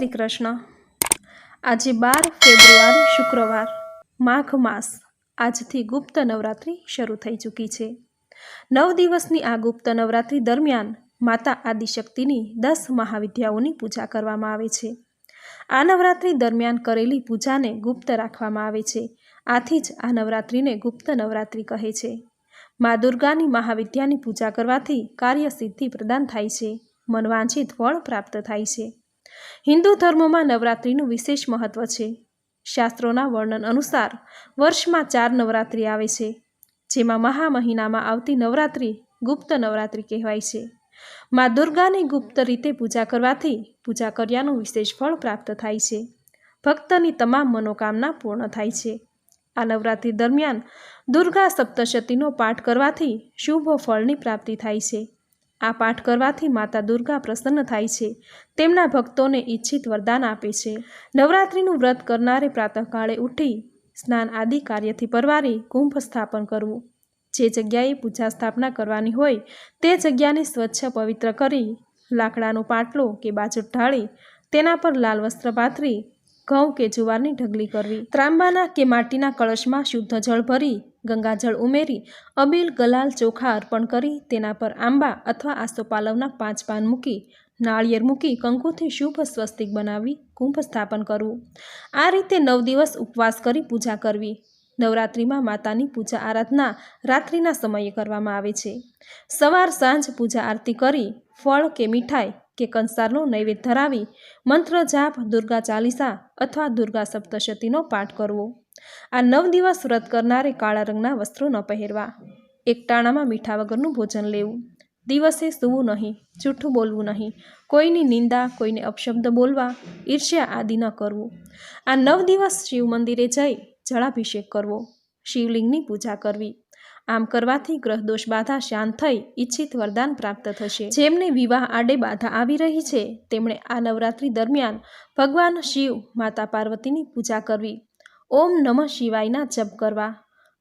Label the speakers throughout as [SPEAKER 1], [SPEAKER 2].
[SPEAKER 1] શ્રી કૃષ્ણ આજે બાર ફેબ્રુઆરી શુક્રવાર, માઘ માસ. આજથી ગુપ્ત નવરાત્રિ શરૂ થઈ ચૂકી છે. નવ દિવસની આ ગુપ્ત નવરાત્રિ દરમિયાન માતા આદિશક્તિની દસ મહાવિદ્યાઓની પૂજા કરવામાં આવે છે. આ નવરાત્રિ દરમિયાન કરેલી પૂજાને ગુપ્ત રાખવામાં આવે છે. આથી જ આ નવરાત્રિને ગુપ્ત નવરાત્રિ કહે છે. મા દુર્ગાની મહાવિદ્યાની પૂજા કરવાથી કાર્યસિદ્ધિ પ્રદાન થાય છે. મનવાંછિત ફળ પ્રાપ્ત થાય છે. હિન્દુ ધર્મમાં નવરાત્રિનું વિશેષ મહત્વ છે. શાસ્ત્રોના વર્ણન અનુસાર વર્ષમાં ચાર નવરાત્રિ આવે છે, જેમાં મહા મહિનામાં આવતી નવરાત્રિ ગુપ્ત નવરાત્રિ કહેવાય છે. મા દુર્ગાની ગુપ્ત રીતે પૂજા કરવાથી પૂજા કર્યાનું વિશેષ ફળ પ્રાપ્ત થાય છે. ભક્તની તમામ મનોકામના પૂર્ણ થાય છે. આ નવરાત્રિ દરમિયાન દુર્ગા સપ્તશતીનો પાઠ કરવાથી શુભ ફળની પ્રાપ્તિ થાય છે. આ પાઠ કરવાથી માતા દુર્ગા પ્રસન્ન થાય છે. તેમના ભક્તોને ઈચ્છિત વરદાન આપે છે. નવરાત્રિનું વ્રત કરનારે પ્રાતઃકાળે ઉઠી સ્નાન આદિ કાર્યથી પરવારી કુંભ સ્થાપન કરવું. જે જગ્યાએ પૂજા સ્થાપના કરવાની હોય તે જગ્યાને સ્વચ્છ પવિત્ર કરી લાકડાનો પાટલો કે બાજુ ઢાળી તેના પર લાલ વસ્ત્ર પાથરી ઘઉં કે જુવારની ઢગલી કરવી. ત્રાંબાના કે માટીના કળશમાં શુદ્ધ જળ ભરી ગંગાજળ ઉમેરી, અબીલ ગલાલ ચોખા અર્પણ કરી તેના પર આંબા અથવા આસોપાલવના પાંચ પાન મૂકી, નાળિયેર મૂકી કંકુથી શુભ સ્વસ્તિક બનાવી કુંભ સ્થાપન કરવું. આ રીતે નવ દિવસ ઉપવાસ કરી પૂજા કરવી. નવરાત્રિમાં માતાની પૂજા આરાધના રાત્રિના સમયે કરવામાં આવે છે. સવાર સાંજ પૂજા આરતી કરી, ફળ કે મીઠાઈ કે કંસારનો નૈવેદ્ય ધરાવી મંત્ર જાપ, દુર્ગા ચાલીસા અથવા દુર્ગા સપ્તશતીનો પાઠ કરવો. આ નવ દિવસ વ્રત કરનારે કાળા રંગના વસ્ત્રો ન પહેરવા. એકટાણામાં મીઠા વગરનું ભોજન લેવું. દિવસે સૂવું નહીં, જૂઠું બોલવું નહીં, કોઈની નિંદા, કોઈને અપશબ્દ બોલવા, ઈર્ષ્યા આદિ ન કરવું. આ નવ દિવસ શિવ મંદિરે જઈ જળાભિષેક કરવો. શિવલિંગની પૂજા કરવી. આમ કરવાથી ગ્રહદોષ બાધા શાંત થઈ ઈચ્છિત વરદાન પ્રાપ્ત થશે. જેમને વિવાહ આડે બાધા આવી રહી છે, તેમણે આ નવરાત્રિ દરમિયાન ભગવાન શિવ માતા પાર્વતીની પૂજા કરવી. ઓમ નમઃ શિવાયના જપ કરવા.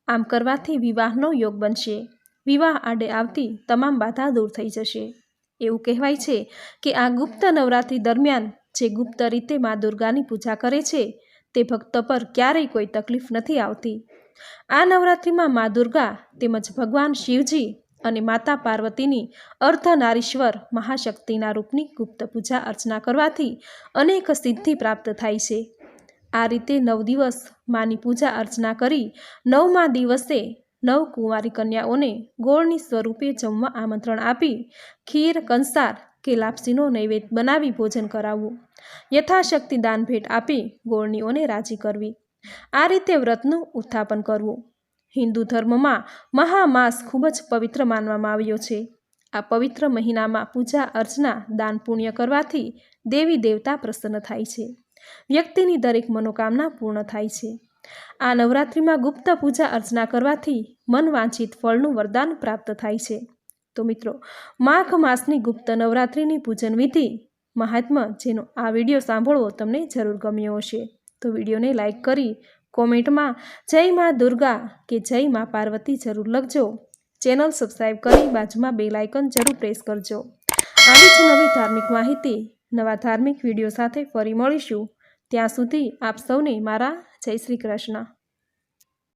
[SPEAKER 1] આમ કરવાથી વિવાહનો યોગ બનશે. વિવાહ આડે આવતી તમામ બાધા દૂર થઈ જશે. એવું કહેવાય છે કે આ ગુપ્ત નવરાત્રિ દરમિયાન જે ગુપ્ત રીતે મા દુર્ગાની પૂજા કરે છે, તે ભક્ત પર ક્યારેય કોઈ તકલીફ નથી આવતી. આ નવરાત્રિમાં મા દુર્ગા તેમજ ભગવાન શિવજી અને માતા પાર્વતીની અર્ધનારીશ્વર મહાશક્તિના રૂપની ગુપ્ત પૂજા અર્ચના કરવાથી અનેક સિદ્ધિ પ્રાપ્ત થાય છે. આ રીતે નવ દિવસ માની પૂજા અર્ચના કરી નવમા દિવસે નવ કુંવારી કન્યાઓને ગોળની સ્વરૂપે જમવા આમંત્રણ આપી ખીર, કંસાર કે લાપસીનો નૈવેદ્ય બનાવી ભોજન કરાવવું. યથાશક્તિ દાન ભેટ આપી ગોળનીઓને રાજી કરવી. આ રીતે વ્રતનું ઉત્થાપન કરવું. હિન્દુ ધર્મમાં મહામાસ ખૂબ જ પવિત્ર માનવામાં આવ્યો છે. આ પવિત્ર મહિનામાં પૂજા અર્ચના દાન પુણ્ય કરવાથી દેવી દેવતા પ્રસન્ન થાય છે. વ્યક્તિની દરેક મનોકામના પૂર્ણ થાય છે. આ નવરાત્રિમાં ગુપ્ત પૂજા અર્ચના કરવાથી મન વાંછિત ફળનું વરદાન પ્રાપ્ત થાય છે. તો મિત્રો, માઘ માસની ગુપ્ત નવરાત્રિની પૂજન વિધિ મહાત્મા જેનો આ વીડિયો સાંભળવો તમને જરૂર ગમ્યો હશે. તો વિડીયોને લાઇક કરી કોમેન્ટમાં જય મા દુર્ગા કે જય મા પાર્વતી જરૂર લખજો. ચેનલ સબસ્ક્રાઈબ કરી બાજુમાં બે લાઇકન જરૂર પ્રેસ કરજો. આવી જ નવી ધાર્મિક માહિતી, નવા ધાર્મિક વીડિયો સાથે ફરી મળીશું. ત્યાં સુધી આપ સૌને મારા જય શ્રી કૃષ્ણ.